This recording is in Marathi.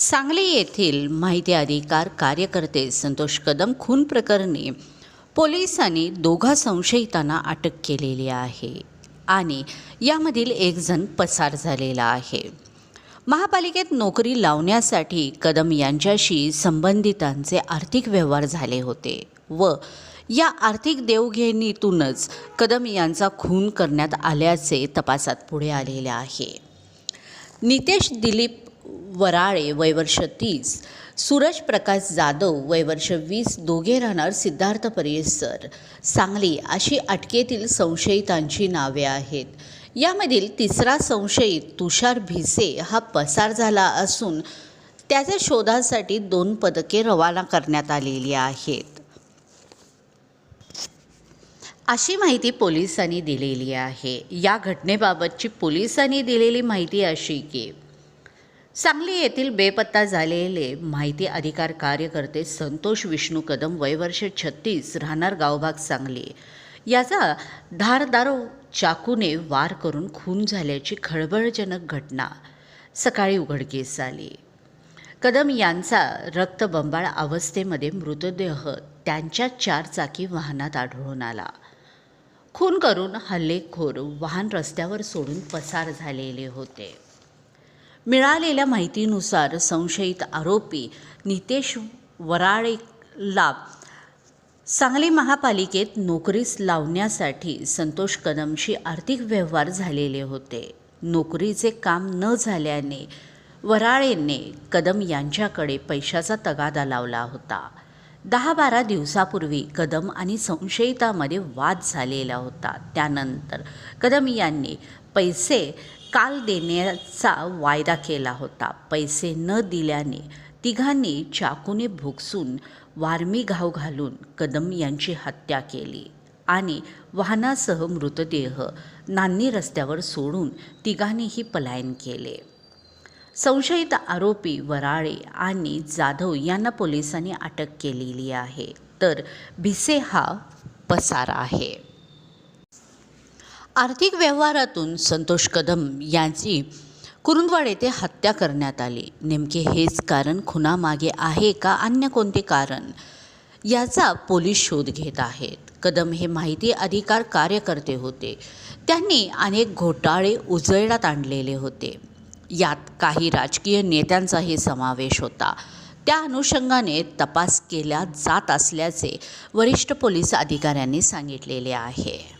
सांगली येथील माहिती अधिकार कार्यकर्ते संतोष कदम खून प्रकरणी पोलिसांनी दोघा संशयितांना अटक केलेली आहे आणि यामधील एक जण पसार झालेला आहे. महापालिकेत नोकरी लावण्यासाठी कदम यांच्याशी संबंधितांचे आर्थिक व्यवहार झाले होते व या आर्थिक देवघेणीतूनच कदम यांचा खून करण्यात आल्याचे तपासात पुढे आलेले आहे. नितेश दिलीप वराळे वयवर्ष तीस. सूरज प्रकाश जाधव वयवर्ष वीस दोघे राहणार सिद्धार्थ परिसर सांगली अशी अटकेतील संशयितांची नावे आहेत. यामधील तिसरा संशयित तुषार भिसे हा पसार झाला असून त्याच्या शोधासाठी दोन पदके रवाना करण्यात आलेली आहेत. अशी माहिती पोलिसांनी दिलेली आहे. या घटनेबाबतची पोलिसांनी दिलेली माहिती अशी की सांगली येथील बेपत्ता झालेले माहिती अधिकार कार्यकर्ते संतोष विष्णू कदम वयवर्ष छत्तीस राहणार गावभाग सांगली. याचा धारदार चाकूने वार करून खून झाल्याची खळबळजनक घटना. सकाळी उघडकीस आली. कदम यांचा रक्तबंबाळ अवस्थेमध्ये मृतदेह त्यांच्या चारचाकी वाहनात आढळून आला. खून करून हल्लेखोर वाहन रस्त्यावर सोडून पसार झालेले होते. मिळालेल्या माहितीनुसार संशयित आरोपी नितेश वराळेला सांगली महापालिकेत नोकरीस लावण्यासाठी संतोष कदमशी आर्थिक व्यवहार झालेले होते. नोकरीचे काम न झाल्याने वराळेने कदम यांच्याकडे पैशाचा तगादा लावला होता. दहा बारा दिवसापूर्वी कदम आणि संशयितामध्ये वाद झालेला होता. त्यानंतर कदम यांनी पैसे काल देण्याचा वायदा केला होता. पैसे न दिल्याने तिघांनी चाकूने भुकसून वारमी घाव घालून कदम यांची हत्या केली आणि वाहनासह मृतदेह नान्नी रस्त्यावर सोडून तिघांनीही पलायन केले. संशयित आरोपी वराळे आणि जाधव यांना पोलिसांनी अटक केलेली आहे. तर भिसे हा पसार आहे. आर्थिक व्यवहारातून संतोष कदम यांची कुरुंदवाड येथे हत्या करण्यात आली. नेमके हेच कारण खुनामागे आहे का? अन्य कोणते कारण? याचा पोलीस शोध घेत आहेत. कदम हे माहिती अधिकार कार्यकर्ते होते. त्यांनी अनेक घोटाळे उजळण्यात आणलेले होते. यात काही राजकीय नेत्यांचाही समावेश होता. त्या अनुषंगाने तपास केला जात असल्याचे वरिष्ठ पोलीस अधिकाऱ्यांनी सांगितलेले आहे.